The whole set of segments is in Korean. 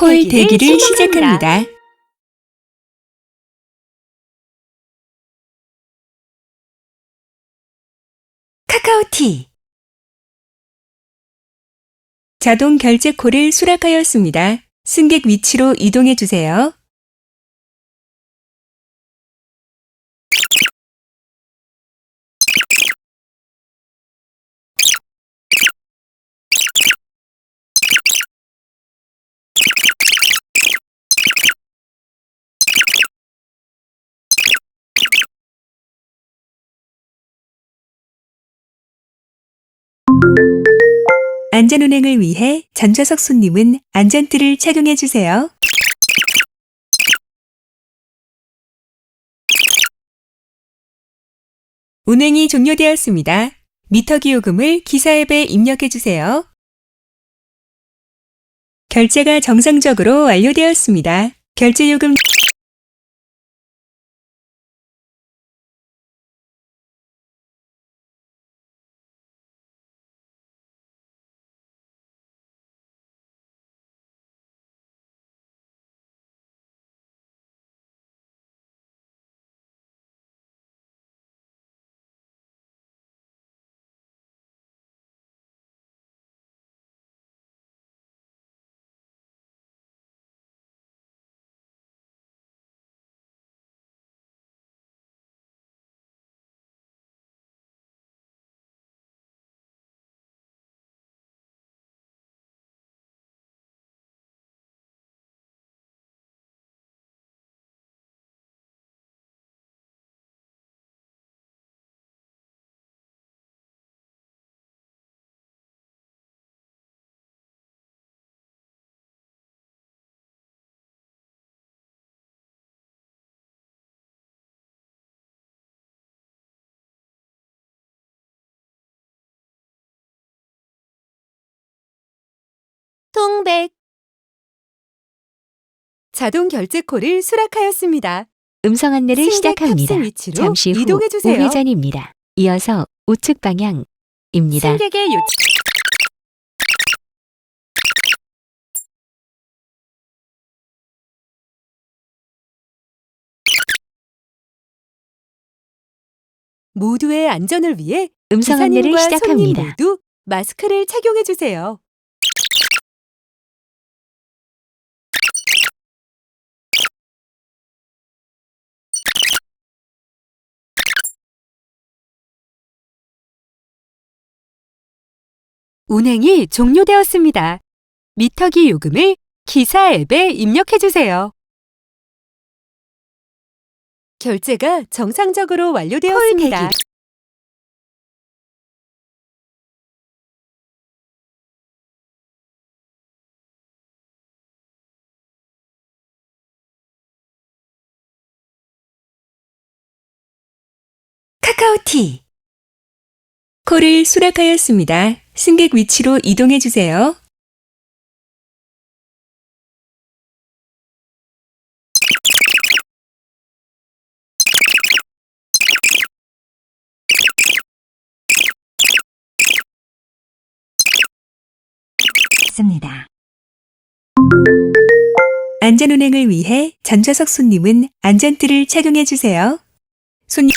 콜 대기를 시작합니다. 카카오티 자동 결제 콜을 수락하였습니다. 승객 위치로 이동해 주세요. 안전운행을 위해 전좌석 손님은 안전띠를 착용해 주세요. 운행이 종료되었습니다. 미터기 요금을 기사 앱에 입력해 주세요. 결제가 정상적으로 완료되었습니다. 결제 요금 통백 자동 결제 콜을 수락하였습니다. 음성 안내를 승객 시작합니다. 탑승 위치로 잠시 후 이동해 주세요. 우회전입니다. 이어서 우측 방향입니다. 승객의 요 모두의 안전을 위해 음성 안내를 기사님과 손님 시작합니다. 모두 마스크를 착용해 주세요. 운행이 종료되었습니다. 미터기 요금을 기사 앱에 입력해 주세요. 결제가 정상적으로 완료되었습니다. 카카오티 콜을 수락하였습니다. 승객 위치로 이동해 주세요. 안전운행을 위해 전좌석 손님은 안전띠를 착용해 주세요. 손님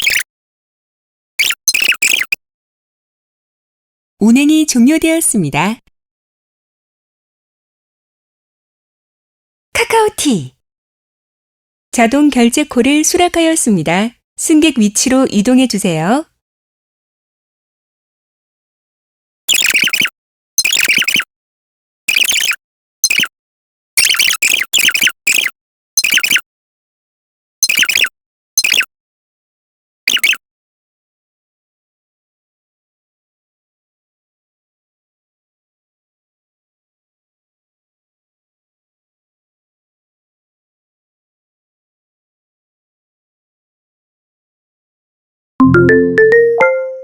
운행이 종료되었습니다. 카카오티 자동 결제 콜을 수락하였습니다. 승객 위치로 이동해 주세요.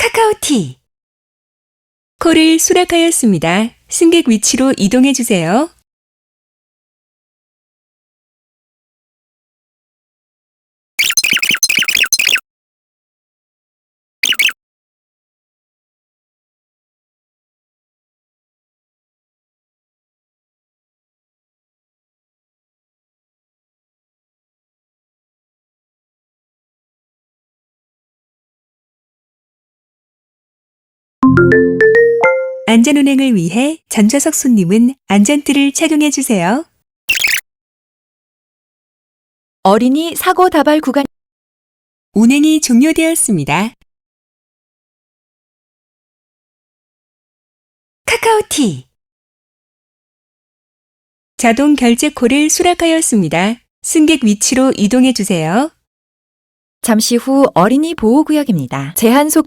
카카오티. 콜을 수락하였습니다. 승객 위치로 이동해 주세요. 안전운행을 위해 전좌석 손님은 안전띠를 착용해 주세요. 어린이 사고 다발 구간 운행이 종료되었습니다. 카카오티. 자동 결제 콜을 수락하였습니다. 승객 위치로 이동해 주세요. 잠시 후 어린이 보호구역입니다. 제한 속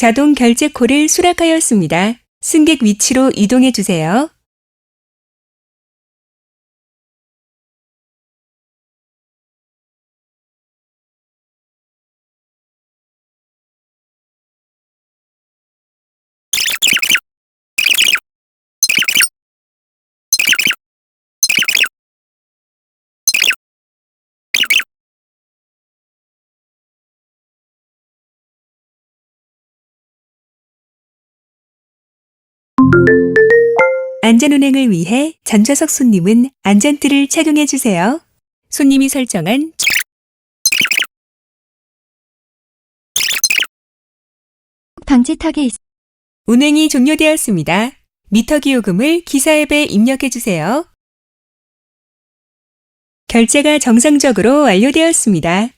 자동 결제 콜을 수락하였습니다. 승객 위치로 이동해 주세요. 안전운행을 위해 전좌석 손님은 안전띠를 착용해 주세요. 손님이 설정한 방지턱에 있 운행이 종료되었습니다. 미터 기 요금을 기사 앱에 입력해 주세요. 결제가 정상적으로 완료되었습니다.